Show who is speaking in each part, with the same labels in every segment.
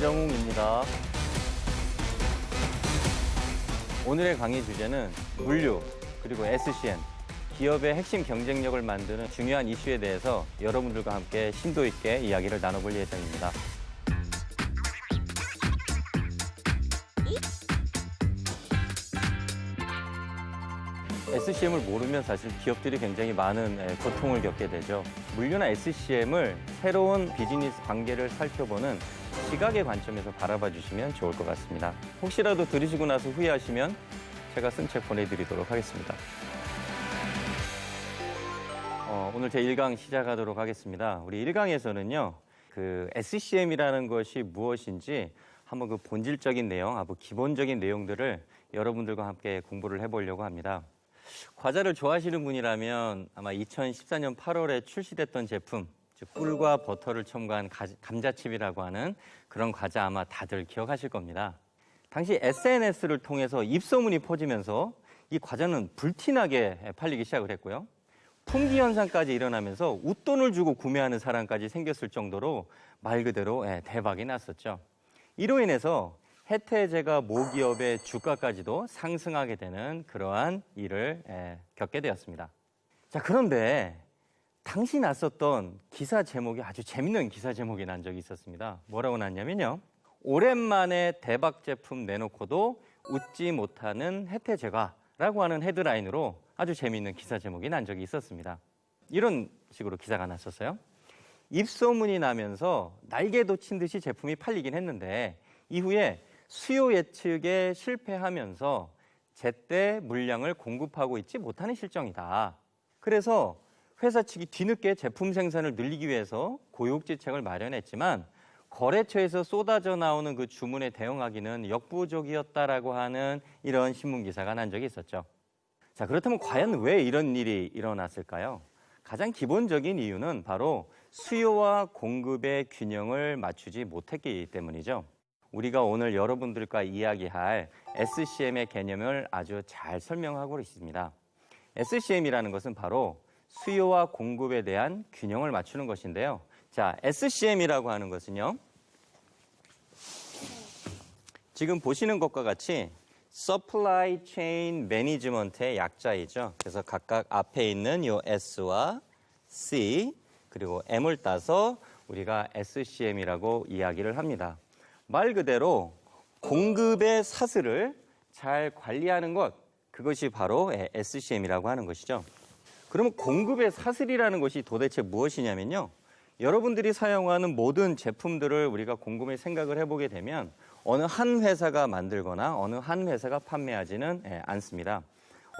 Speaker 1: 김정웅입니다. 오늘의 강의 주제는 물류 그리고 SCM 기업의 핵심 경쟁력을 만드는 중요한 이슈에 대해서 여러분들과 함께 심도 있게 이야기를 나눠볼 예정입니다. SCM을 모르면 사실 기업들이 굉장히 많은 에, 고통을 겪게 되죠. 물류나 SCM을 새로운 비즈니스 관계를 살펴보는 시각의 관점에서 바라봐 주시면 좋을 것 같습니다. 혹시라도 들으시고 나서 후회하시면 제가 쓴 책 보내드리도록 하겠습니다. 어, 오늘 제 1강 시작하도록 하겠습니다. 우리 1강에서는요, 그 SCM이라는 것이 무엇인지 한번 그 본질적인 내용, 아주 기본적인 내용들을 여러분들과 함께 공부를 해보려고 합니다. 과자를 좋아하시는 분이라면 아마 2014년 8월에 출시됐던 제품, 즉 꿀과 버터를 첨가한 가- 감자칩이라고 하는 그런 과자 아마 다들 기억하실 겁니다. 당시 SNS를 통해서 입소문이 퍼지면서 이 과자는 불티나게 팔리기 시작을 했고요. 품귀 현상까지 일어나면서 웃돈을 주고 구매하는 사람까지 생겼을 정도로 말 그대로 예, 대박이 났었죠. 이로 인해서 혜태제가 모기업의 주가까지도 상승하게 되는 그러한 일을 예, 겪게 되었습니다. 자, 그런데 당시 났었던 기사 제목이 아주 재밌는 기사 제목이 난 적이 있었습니다. 뭐라고 났냐면요. 오랜만에 대박 제품 내놓고도 웃지 못하는 혜태제과라고 하는 헤드라인으로 아주 재미있는 기사 제목이 난 적이 있었습니다. 이런 식으로 기사가 났었어요. 입소문이 나면서 날개 돋친 듯이 제품이 팔리긴 했는데 이후에 수요 예측에 실패하면서 제때 물량을 공급하고 있지 못하는 실정이다. 그래서 회사 측이 뒤늦게 제품 생산을 늘리기 위해서 고육지책을 마련했지만 거래처에서 쏟아져 나오는 그 주문에 대응하기는 역부족이었다라고 하는 이런 신문 기사가 난 적이 있었죠. 자, 그렇다면 과연 왜 이런 일이 일어났을까요? 가장 기본적인 이유는 바로 수요와 공급의 균형을 맞추지 못했기 때문이죠. 우리가 오늘 여러분들과 이야기할 SCM의 개념을 아주 잘 설명하고 있습니다. SCM이라는 것은 바로 수요와 공급에 대한 균형을 맞추는 것인데요. 자, SCM이라고 하는 것은요. 지금 보시는 것과 같이 Supply Chain Management의 약자이죠. 그래서 각각 앞에 있는 요 S와 C 그리고 M을 따서 우리가 SCM이라고 이야기를 합니다. 말 그대로 공급의 사슬을 잘 관리하는 것 그것이 바로 SCM이라고 하는 것이죠. 그러면 공급의 사슬이라는 것이 도대체 무엇이냐면요. 여러분들이 사용하는 모든 제품들을 우리가 곰곰이 생각을 해보게 되면 어느 한 회사가 만들거나 어느 한 회사가 판매하지는 예, 않습니다.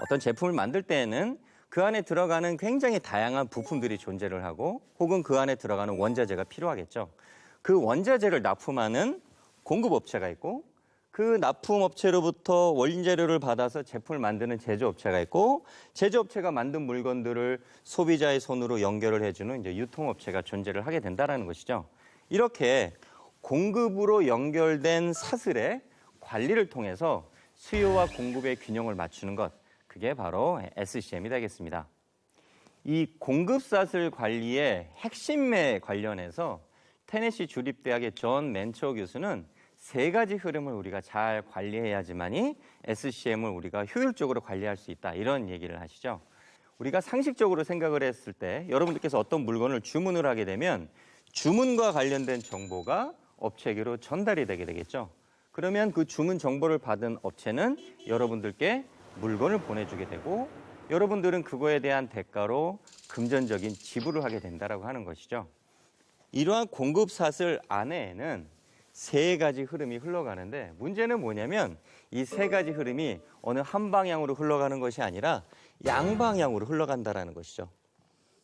Speaker 1: 어떤 제품을 만들 때에는 그 안에 들어가는 굉장히 다양한 부품들이 존재를 하고 혹은 그 안에 들어가는 원자재가 필요하겠죠. 그 원자재를 납품하는 공급업체가 있고 그 납품업체로부터 원재료를 받아서 제품을 만드는 제조업체가 있고 제조업체가 만든 물건들을 소비자의 손으로 연결을 해주는 이제 유통업체가 존재를 하게 된다라는 것이죠. 이렇게 공급으로 연결된 사슬의 관리를 통해서 수요와 공급의 균형을 맞추는 것 그게 바로 SCM이 되겠습니다. 이 공급 사슬 관리의 핵심에 관련해서 테네시 주립대학의 존 맨처 교수는 세 가지 흐름을 우리가 잘 관리해야지만이 SCM을 우리가 효율적으로 관리할 수 있다 이런 얘기를 하시죠. 우리가 상식적으로 생각을 했을 때 여러분들께서 어떤 물건을 주문을 하게 되면 주문과 관련된 정보가 업체계로 전달이 되게 되겠죠. 그러면 그 주문 정보를 받은 업체는 여러분들께 물건을 보내주게 되고 여러분들은 그거에 대한 대가로 금전적인 지불을 하게 된다라고 하는 것이죠. 이러한 공급 사슬 안에는 세 가지 흐름이 흘러가는데 문제는 뭐냐면 이 세 가지 흐름이 어느 한 방향으로 흘러가는 것이 아니라 양방향으로 흘러간다라는 것이죠.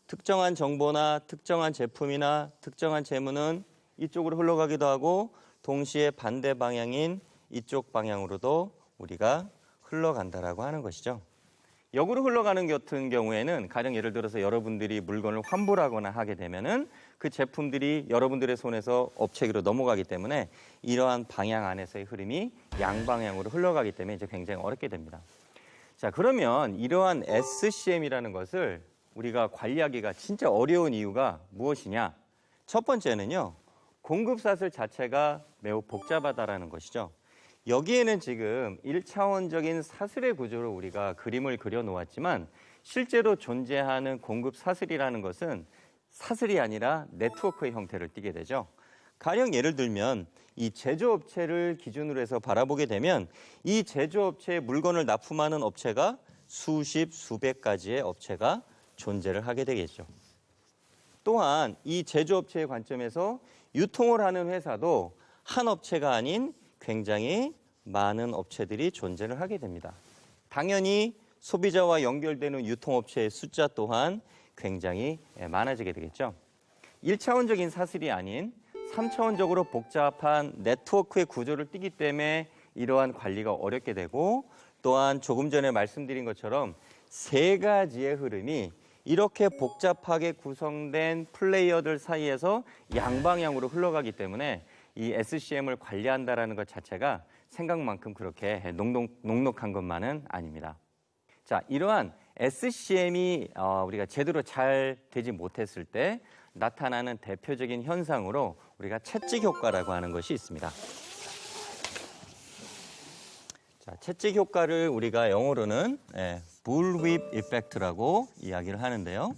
Speaker 1: 특정한 정보나 특정한 제품이나 특정한 재무는 이쪽으로 흘러가기도 하고 동시에 반대 방향인 이쪽 방향으로도 우리가 흘러간다라고 하는 것이죠. 역으로 흘러가는 같은 경우에는 가령 예를 들어서 여러분들이 물건을 환불하거나 하게 되면은 그 제품들이 여러분들의 손에서 업체기로 넘어가기 때문에 이러한 방향 안에서의 흐름이 양방향으로 흘러가기 때문에 이제 굉장히 어렵게 됩니다. 자, 그러면 이러한 SCM이라는 것을 우리가 관리하기가 진짜 어려운 이유가 무엇이냐? 첫 번째는요. 공급 사슬 자체가 매우 복잡하다라는 것이죠. 여기에는 지금 일차원적인 사슬의 구조로 우리가 그림을 그려 놓았지만 실제로 존재하는 공급 사슬이라는 것은 사슬이 아니라 네트워크의 형태를 띠게 되죠. 가령 예를 들면 이 제조업체를 기준으로 해서 바라보게 되면 이 제조업체에 물건을 납품하는 업체가 수십, 수백 가지의 업체가 존재를 하게 되겠죠. 또한 이 제조업체의 관점에서 유통을 하는 회사도 한 업체가 아닌 굉장히 많은 업체들이 존재를 하게 됩니다. 당연히 소비자와 연결되는 유통업체의 숫자 또한 굉장히 예, 많아지게 되겠죠. 1차원적인 사슬이 아닌 3차원적으로 복잡한 네트워크의 구조를 띠기 때문에 이러한 관리가 어렵게 되고 또한 조금 전에 말씀드린 것처럼 세 가지의 흐름이 이렇게 복잡하게 구성된 플레이어들 사이에서 양방향으로 흘러가기 때문에 이 SCM을 관리한다라는 것 자체가 생각만큼 그렇게 녹록, 녹록한 것만은 아닙니다. 자, 이러한 SCM이 어, 우리가 제대로 잘 되지 못했을 때 나타나는 대표적인 현상으로 우리가 채찍 효과라고 하는 것이 있습니다. 자, 채찍 효과를 우리가 영어로는 예, 불립 이펙트라고 이야기를 하는데요.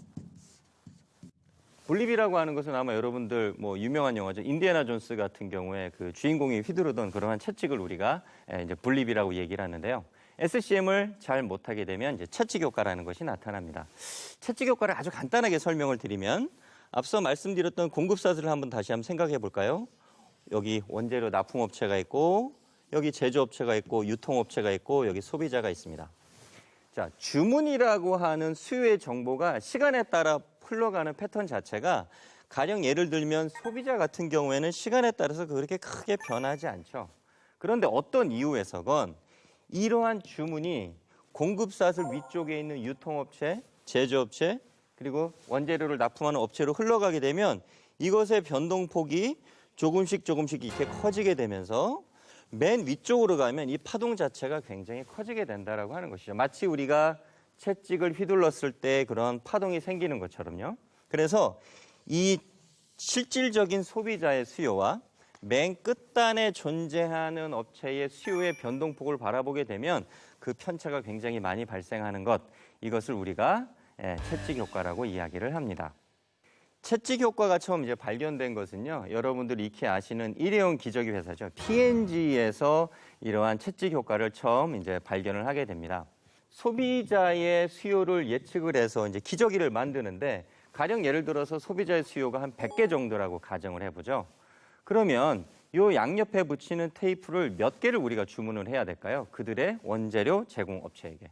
Speaker 1: 불립이라고 하는 것은 아마 여러분들 뭐 유명한 영화죠. 인디애나 존스 같은 경우에 그 주인공이 휘두르던 그러한 채찍을 우리가 예, 이제 불립이라고 얘기를 하는데요. SCM을 잘 못하게 되면 이제 채찍 효과라는 것이 나타납니다. 채찍 효과를 아주 간단하게 설명을 드리면 앞서 말씀드렸던 공급사슬을 한번 다시 한번 생각해 볼까요? 여기 원재료 납품업체가 있고 여기 제조업체가 있고 유통업체가 있고 여기 소비자가 있습니다. 자, 주문이라고 하는 수요의 정보가 시간에 따라 흘러가는 패턴 자체가 가령 예를 들면 소비자 같은 경우에는 시간에 따라서 그렇게 크게 변하지 않죠. 그런데 어떤 이유에서건 이러한 주문이 공급사슬 위쪽에 있는 유통업체, 제조업체, 그리고 원재료를 납품하는 업체로 흘러가게 되면 이것의 변동폭이 조금씩 조금씩 이렇게 커지게 되면서 맨 위쪽으로 가면 이 파동 자체가 굉장히 커지게 된다라고 하는 것이죠. 마치 우리가 채찍을 휘둘렀을 때 그런 파동이 생기는 것처럼요. 그래서 이 실질적인 소비자의 수요와 맨 끝단에 존재하는 업체의 수요의 변동폭을 바라보게 되면 그 편차가 굉장히 많이 발생하는 것 이것을 우리가 예, 채찍 효과라고 이야기를 합니다. 채찍 효과가 처음 이제 발견된 것은요. 여러분들이 익히 아시는 일회용 기저귀 회사죠. P&G에서 이러한 채찍 효과를 처음 이제 발견을 하게 됩니다. 소비자의 수요를 예측을 해서 이제 기저귀를 만드는데 가령 예를 들어서 소비자의 수요가 한 100개 정도라고 가정을 해 보죠. 그러면 요 양옆에 붙이는 테이프를 몇 개를 우리가 주문을 해야 될까요? 그들의 원재료 제공 업체에게.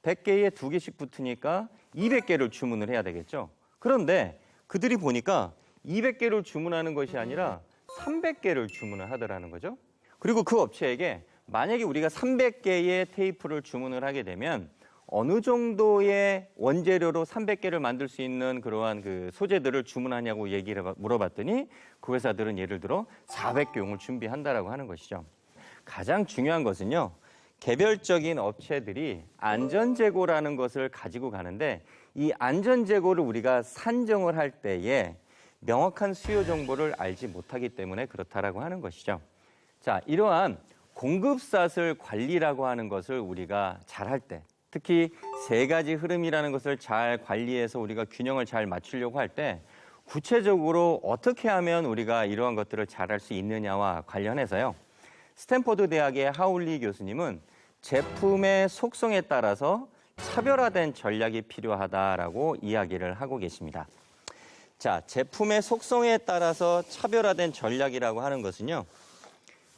Speaker 1: 100개에 두 개씩 붙으니까 200개를 주문을 해야 되겠죠. 그런데 그들이 보니까 200개를 주문하는 것이 아니라 300개를 주문을 하더라는 거죠. 그리고 그 업체에게 만약에 우리가 300개의 테이프를 주문을 하게 되면 어느 정도의 원재료로 300개를 만들 수 있는 그러한 그 소재들을 주문하냐고 얘기를 물어봤더니 그 회사들은 예를 들어 400개용을 준비한다라고 하는 것이죠. 가장 중요한 것은요. 개별적인 업체들이 안전 재고라는 것을 가지고 가는데 이 안전 재고를 우리가 산정을 할 때에 명확한 수요 정보를 알지 못하기 때문에 그렇다라고 하는 것이죠. 자, 이러한 공급사슬 관리라고 하는 것을 우리가 잘할 때, 특히 세 가지 흐름이라는 것을 잘 관리해서 우리가 균형을 잘 맞추려고 할 때, 구체적으로 어떻게 하면 우리가 이러한 것들을 잘할 수 있느냐와 관련해서요. 스탠퍼드 대학의 하울리 교수님은 제품의 속성에 따라서 차별화된 전략이 필요하다라고 이야기를 하고 계십니다. 자, 제품의 속성에 따라서 차별화된 전략이라고 하는 것은요.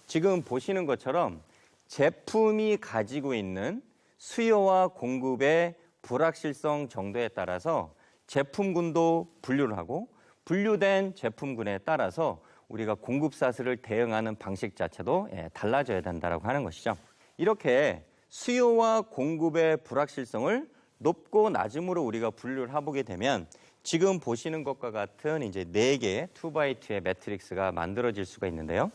Speaker 1: 지금 보시는 것처럼 제품이 가지고 있는 수요와 공급의 불확실성 정도에 따라서 제품군도 분류를 하고 분류된 제품군에 따라서 우리가 공급 사슬을 대응하는 방식 자체도 예, 달라져야 된다라고 하는 것이죠. 이렇게 수요와 공급의 불확실성을 높고 낮음으로 우리가 분류를 해보게 되면 지금 보시는 것과 같은 이제 네 개의 투바이투의 매트릭스가 만들어질 수가 있는데요.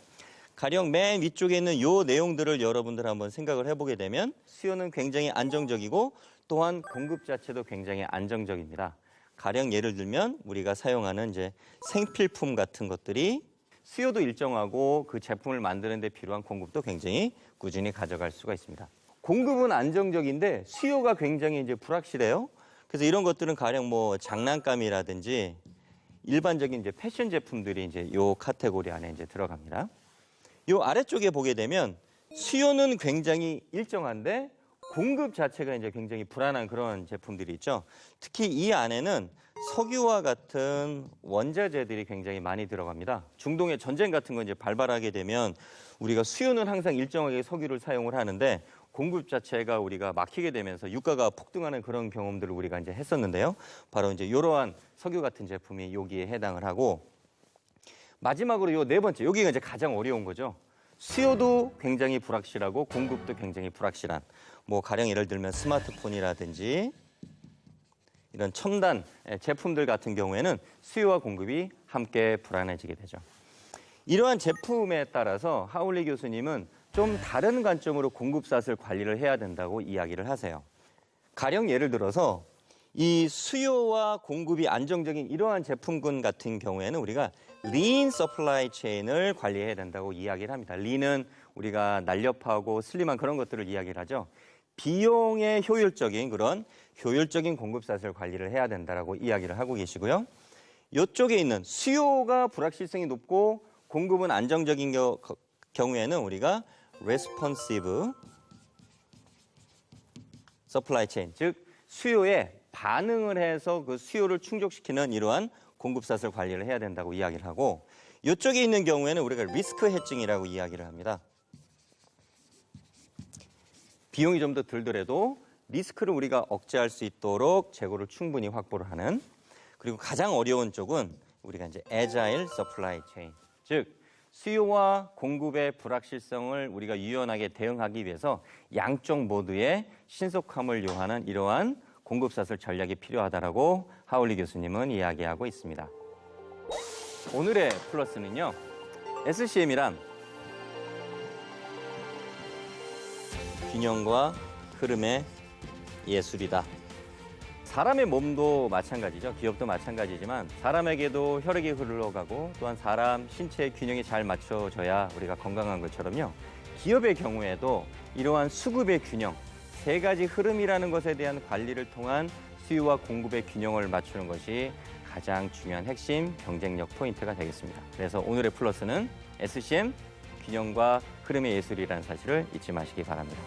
Speaker 1: 가령 맨 위쪽에 있는 요 내용들을 여러분들 한번 생각을 해보게 되면 수요는 굉장히 안정적이고 또한 공급 자체도 굉장히 안정적입니다. 가령 예를 들면 우리가 사용하는 이제 생필품 같은 것들이 수요도 일정하고 그 제품을 만드는 데 필요한 공급도 굉장히 꾸준히 가져갈 수가 있습니다. 공급은 안정적인데 수요가 굉장히 이제 불확실해요. 그래서 이런 것들은 가령 뭐 장난감이라든지 일반적인 이제 패션 제품들이 이제 요 카테고리 안에 이제 들어갑니다. 요 아래쪽에 보게 되면 수요는 굉장히 일정한데 공급 자체가 이제 굉장히 불안한 그런 제품들이 있죠. 특히 이 안에는 석유와 같은 원자재들이 굉장히 많이 들어갑니다. 중동의 전쟁 같은 거 이제 발발하게 되면 우리가 수요는 항상 일정하게 석유를 사용을 하는데 공급 자체가 우리가 막히게 되면서 유가가 폭등하는 그런 경험들을 우리가 이제 했었는데요. 바로 이제 이러한 석유 같은 제품이 여기에 해당을 하고 마지막으로 요 네 번째 여기가 이제 가장 어려운 거죠. 수요도 굉장히 불확실하고 공급도 굉장히 불확실한 뭐 가령 예를 들면 스마트폰이라든지 이런 첨단 제품들 같은 경우에는 수요와 공급이 함께 불안해지게 되죠. 이러한 제품에 따라서 하울리 교수님은 좀 다른 관점으로 공급사슬 관리를 해야 된다고 이야기를 하세요. 가령 예를 들어서 이 수요와 공급이 안정적인 이러한 제품군 같은 경우에는 우리가 lean supply chain을 관리해야 된다고 이야기를 합니다. lean은 우리가 날렵하고 슬림한 그런 것들을 이야기를 하죠. 비용의 효율적인 그런 효율적인 공급 사슬 관리를 해야 된다라고 이야기를 하고 계시고요. 이쪽에 있는 수요가 불확실성이 높고 공급은 안정적인 겨- 거- 경우에는 우리가 responsive supply chain, 즉 수요에 반응을 해서 그 수요를 충족시키는 이러한 공급사슬 관리를 해야 된다고 이야기를 하고 이쪽에 있는 경우에는 우리가 리스크 해칭이라고 이야기를 합니다. 비용이 좀 더 들더라도 리스크를 우리가 억제할 수 있도록 재고를 충분히 확보를 하는 그리고 가장 어려운 쪽은 우리가 이제 agile supply chain 즉 수요와 공급의 불확실성을 우리가 유연하게 대응하기 위해서 양쪽 모두의 신속함을 요하는 이러한 공급사슬 전략이 필요하다라고 하울리 교수님은 이야기하고 있습니다. 오늘의 플러스는요. SCM이란 균형과 흐름의 예술이다. 사람의 몸도 마찬가지죠. 기업도 마찬가지지만 사람에게도 혈액이 흘러가고 또한 사람 신체의 균형이 잘 맞춰져야 우리가 건강한 것처럼요. 기업의 경우에도 이러한 수급의 균형, 세 가지 흐름이라는 것에 대한 관리를 통한 수요와 공급의 균형을 맞추는 것이 가장 중요한 핵심 경쟁력 포인트가 되겠습니다. 그래서 오늘의 플러스는 SCM 균형과 흐름의 예술이라는 사실을 잊지 마시기 바랍니다.